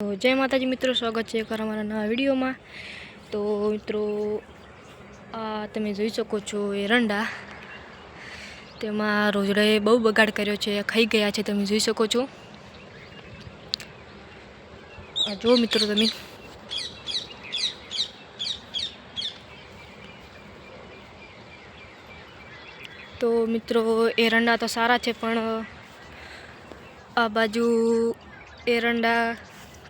જય માતાજી મિત્રો, સ્વાગત છે એક અમારા નવા વિડીયોમાં. તો મિત્રો, આ તમે જોઈ શકો છો એરંડા તેમાં રોજડાએ બહુ બગાડ કર્યો છે, ખાઈ ગયા છે, તમે જોઈ શકો છો. જુઓ મિત્રો તમે. તો મિત્રો એરંડા તો સારા છે, પણ આ બાજુ એરંડા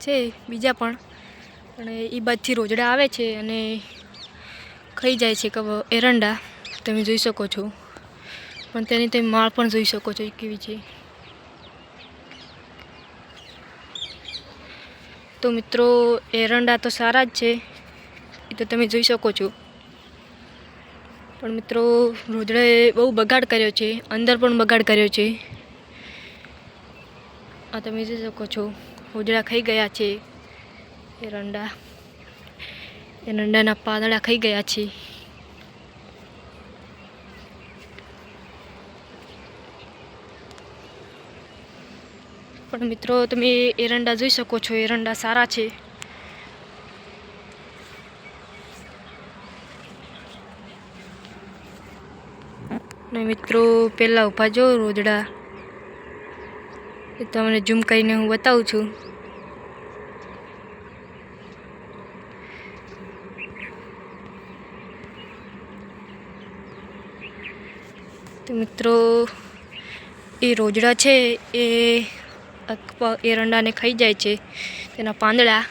છે, બીજા પણ. અને એ બાજુથી રોજડા આવે છે અને ખાઈ જાય છે કે એરંડા, તમે જોઈ શકો છો. પણ તેની તમે માળ પણ જોઈ શકો છો કેવી છે. તો મિત્રો, એરંડા તો સારા જ છે, એ તો તમે જોઈ શકો છો. પણ મિત્રો રોજડાએ બહુ બગાડ કર્યો છે, અંદર પણ બગાડ કર્યો છે. આ તમે જોઈ શકો છો. રોજડા ખાઈ ગયા છે. એરંડા એરંડાના પાંદડા ખાઈ ગયા છે. પણ મિત્રો, તમે એરંડા જોઈ શકો છો એરંડા સારા છે. ને મિત્રો પહેલાં ઊભા જો રોજડા. એ તમને ઝૂમ કરીને હું બતાવું છું. મિત્રો, એ રોજડા છે, એ એરંડાને ખાઈ જાય છે, તેના પાંદડા.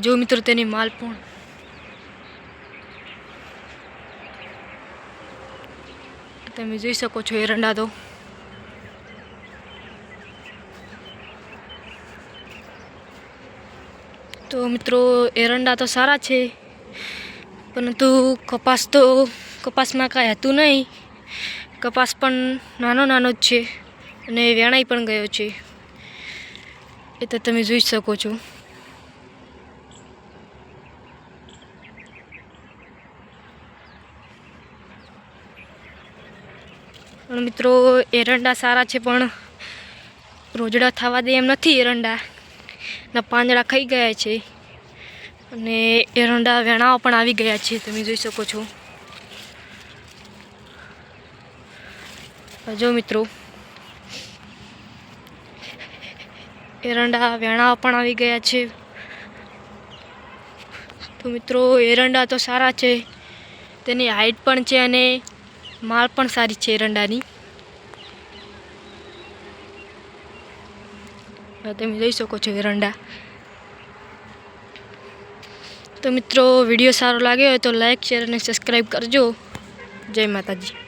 જો મિત્રો તેની માલ પણ. તમે જોઈ શકો છો એરંડા તો. તો મિત્રો, એરંડા તો સારા છે. પરંતુ કપાસ તો, કપાસમાં કાંઈ હતું નહીં. કપાસ પણ નાનો નાનો જ છે અને વેણાઈ પણ ગયો છે. એ તો તમે જોઈ શકો છો. મિત્રો, એરંડા સારા છે, પણ રોજડા થવા દે એમ નથી એરંડા. ના પાંદડા ખાઈ ગયા છે. અને એરંડા વેણાઓ પણ આવી ગયા છે, તમે જોઈ શકો છો. જો મિત્રો એરંડા વેણાઓ પણ આવી ગયા છે. તો મિત્રો એરંડા તો સારા છે. તેની હાઈટ પણ છે અને માળ પણ સારી છે એરંડાની તમે જોઈ શકો છો વિરંડા તો મિત્રો, વીડિયો સારો લાગ્યો હોય તો લાઈક શેર અને સબસ્ક્રાઈબ કરજો. જય માતાજી.